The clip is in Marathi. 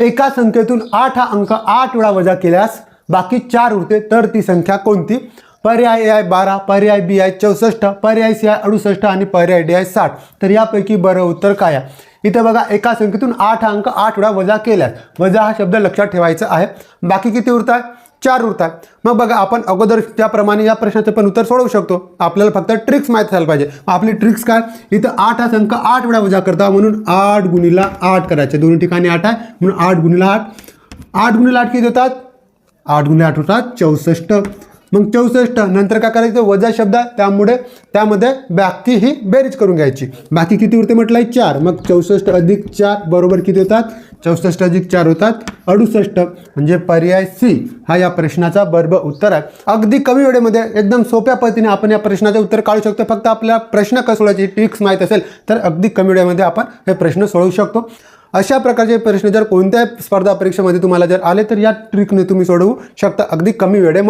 एका संख्येतून आठ हा अंक आठ वेळा वजा केल्यास बाकी चार उरते तर ती संख्या कोणती? पर्याय ए आय बारा पर्याय बी आय चौसष्ट पर्याय सी आय अडुसष्ट आणि पर्याय डी आय साठ. तर यापैकी बरं उत्तर काय आहे? इथं बघा एका संख्येतून आठ अंक आठ वेळा वजा केल्यास वजा हा शब्द लक्षात ठेवायचा आहे. बाकी किती उरतात चार उरतात मग बघा आपण अगोदर त्याप्रमाणे या प्रश्नाचं पण उत्तर सोडवू शकतो. आपल्याला फक्त ट्रिक्स माहीत असायला पाहिजे. आपली ट्रिक्स काय? इथं आठ हा अंक आठ वेळा वजा करता म्हणून आठ गुणीला आठ करायचे. दोन्ही ठिकाणी आठ आहे म्हणून आठ गुणीला आठ. आठ गुणीला आठ किती होतात? आठ गुणीला आठ होतात चौसष्ट. मग चौसष्ट नंतर काय करायचं? वजा शब्द आहे, त्यामुळे त्यामध्ये बाकी ही बेरीज करून घ्यायची. बाकी किती उरते म्हटलं आहे चार. मग चौसष्ट अधिक चार बरोबर किती होतात? चौसष्ट अधिक चार होतात अडुसष्ट. म्हणजे पर्याय सी हा या प्रश्नाचा बरोबर उत्तर आहे. अगदी कमी वेळेमध्ये एकदम सोप्या पद्धतीने आपण या प्रश्नाचं उत्तर काढू शकतो. फक्त आपल्या प्रश्न कसं ट्रिक्स माहीत असेल तर अगदी कमी वेळेमध्ये आपण हे प्रश्न सोडवू शकतो. अशा प्रकारचे प्रश्न जर कोणत्याही स्पर्धा परीक्षेमध्ये तुम्हाला जर आले तर या ट्रिकने तुम्ही सोडवू शकता. अगदी कमी वेळेमध्ये.